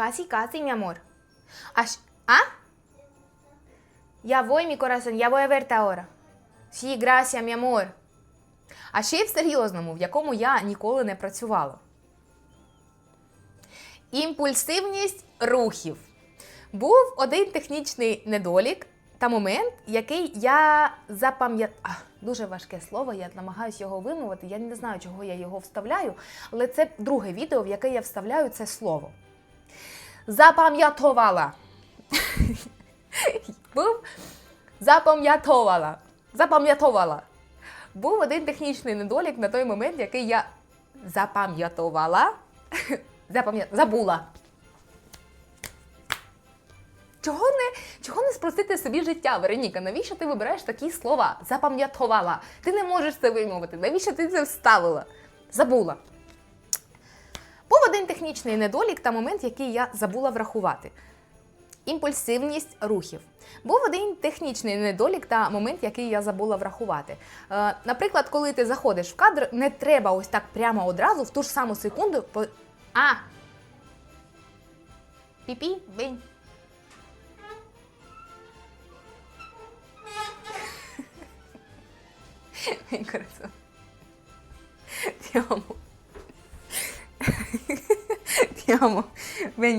Casi, casi, mi amor. А? щ- а? Voy, mi corazón, я voy a verte ahora. Sí, gracias, mi amor. А ще й в серйозному, в якому я ніколи не працювала. Імпульсивність рухів. Був один технічний недолік та момент, який я запам'ятала. Дуже важке слово, я намагаюся його вимовити. Я не знаю, чого я його вставляю, але це друге відео, в яке я вставляю це слово. Запам'ятовала. Був запам'ятовала. Запам'ятовала. Був один технічний недолік на той момент, який я запам'ятовала. Запам'ят... Забула. Чого не, чого не спросити собі життя, Вероніка? Навіщо ти вибираєш такі слова? Запам'ятовала. Ти не можеш це вимовити. Навіщо ти це вставила? Забула. Технічний недолік та момент, який я забула врахувати. Імпульсивність рухів. Був один технічний недолік та момент, який я забула врахувати. Е, наприклад, коли ти заходиш в кадр, не треба ось так прямо одразу в ту ж саму секунду. По... А! Піпі, бень. Мій ti amo. Ven.